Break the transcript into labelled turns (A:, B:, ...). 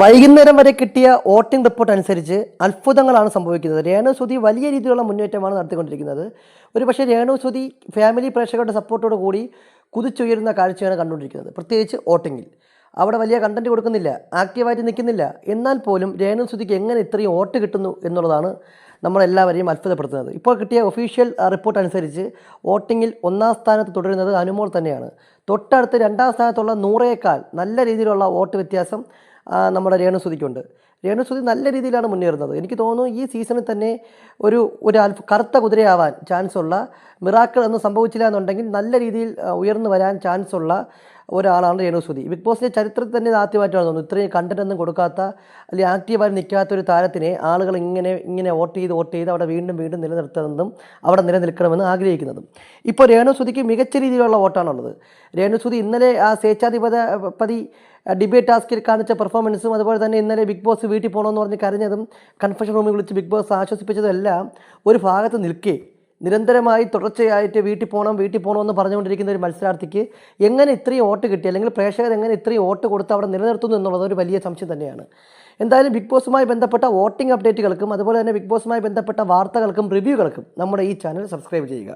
A: വൈകുന്നേരം വരെ കിട്ടിയ വോട്ടിംഗ് റിപ്പോർട്ട് അനുസരിച്ച് അത്ഭുതങ്ങളാണ് സംഭവിക്കുന്നത്. രേണു സുധി വലിയ രീതിയിലുള്ള മുന്നേറ്റമാണ് നടത്തിക്കൊണ്ടിരിക്കുന്നത്. ഒരു പക്ഷേ രേണു സുധി ഫാമിലി പ്രേക്ഷകരുടെ സപ്പോർട്ടോട് കൂടി കുതിച്ചുയരുന്ന കാഴ്ചയാണ് കണ്ടുകൊണ്ടിരിക്കുന്നത്. പ്രത്യേകിച്ച് വോട്ടിങ്ങിൽ. അവിടെ വലിയ കണ്ടന്റ് കൊടുക്കുന്നില്ല ആക്റ്റീവായിട്ട് നിൽക്കുന്നില്ല. എന്നാൽ പോലും രേണു സുധിക്ക് എങ്ങനെ ഇത്രയും വോട്ട് കിട്ടുന്നു എന്നുള്ളതാണ് നമ്മളെല്ലാവരെയും അത്ഭുതപ്പെടുത്തുന്നത്. ഇപ്പോൾ കിട്ടിയ ഒഫീഷ്യൽ റിപ്പോർട്ട് അനുസരിച്ച് വോട്ടിങ്ങിൽ ഒന്നാം സ്ഥാനത്ത് തുടരുന്നത് അനുമോൾ തന്നെയാണ്. തൊട്ടടുത്ത് രണ്ടാം സ്ഥാനത്തുള്ള നൂറേക്കാൾ നല്ല രീതിയിലുള്ള വോട്ട് വ്യത്യാസം നമ്മുടെ രേണുസുതിക്കുണ്ട് രേണുസുതി നല്ല രീതിയിലാണ് മുന്നേറുന്നത്. എനിക്ക് തോന്നുന്നു ഈ സീസണിൽ തന്നെ ഒരു ഒരു അൽഫ കറുത്ത കുതിരയാവാൻ ചാൻസ് ഉള്ള മിറാക്കൾ ഒന്നും സംഭവിച്ചില്ല എന്നുണ്ടെങ്കിൽ നല്ല രീതിയിൽ ഉയർന്നു വരാൻ ചാൻസ് ഉള്ള ഒരാളാണ് രേണുസുതി ബിഗ് ബോസിന്റെ ചരിത്രത്തിൽ തന്നെ ആദ്യമായിട്ടാണ് തോന്നുന്നു. ഇത്രയും കണ്ടന്റ് ഒന്നും കൊടുക്കാത്ത അല്ലെങ്കിൽ ആക്റ്റീവായി നിൽക്കാത്ത ഒരു താരത്തിനെ ആളുകൾ ഇങ്ങനെ ഇങ്ങനെ വോട്ട് ചെയ്ത് വോട്ട് ചെയ്ത് അവിടെ വീണ്ടും വീണ്ടും നിലനിർത്തുന്നതും അവിടെ നിലനിൽക്കണമെന്ന് ആഗ്രഹിക്കുന്നതും. ഇപ്പോൾ രേണുസുതിക്ക് മികച്ച രീതിയിലുള്ള വോട്ടാണുള്ളത്. രേണുസുതി ഇന്നലെ ആ സ്വേച്ഛാധിപത പതി ഡിബേറ്റ് ടാസ്കിൽ കാണിച്ച പെർഫോമൻസും അതുപോലെ തന്നെ ഇന്നലെ ബിഗ് ബോസ് വീട്ടിൽ പോകണമെന്ന് പറഞ്ഞ് കരഞ്ഞതും കൺഫഷൻ റൂമിൽ വിളിച്ച് ബിഗ് ബോസ് ആശ്വസിപ്പിച്ചതും എല്ലാം ഒരു ഭാഗത്ത് നിൽക്കേ. നിരന്തരമായി തുടർച്ചയായിട്ട് വീട്ടിൽ പോകണം വീട്ടിൽ പോകണമെന്ന് പറഞ്ഞുകൊണ്ടിരിക്കുന്ന ഒരു മത്സരാർത്ഥിക്ക് എങ്ങനെ ഇത്രയും വോട്ട് കിട്ടി? അല്ലെങ്കിൽ പ്രേക്ഷകർ എങ്ങനെ ഇത്രയും വോട്ട് കൊടുത്ത് അവിടെ നിലനിർത്തുന്നു എന്നുള്ളത് ഒരു വലിയ സംശയം തന്നെയാണ്. എന്തായാലും ബിഗ് ബോസുമായി ബന്ധപ്പെട്ട വോട്ടിംഗ് അപ്ഡേറ്റുകൾക്കും അതുപോലെ തന്നെ ബിഗ് ബോസുമായി ബന്ധപ്പെട്ട വാർത്തകൾക്കും റിവ്യൂകൾക്കും നമ്മുടെ ഈ ചാനൽ സബ്സ്ക്രൈബ് ചെയ്യുക.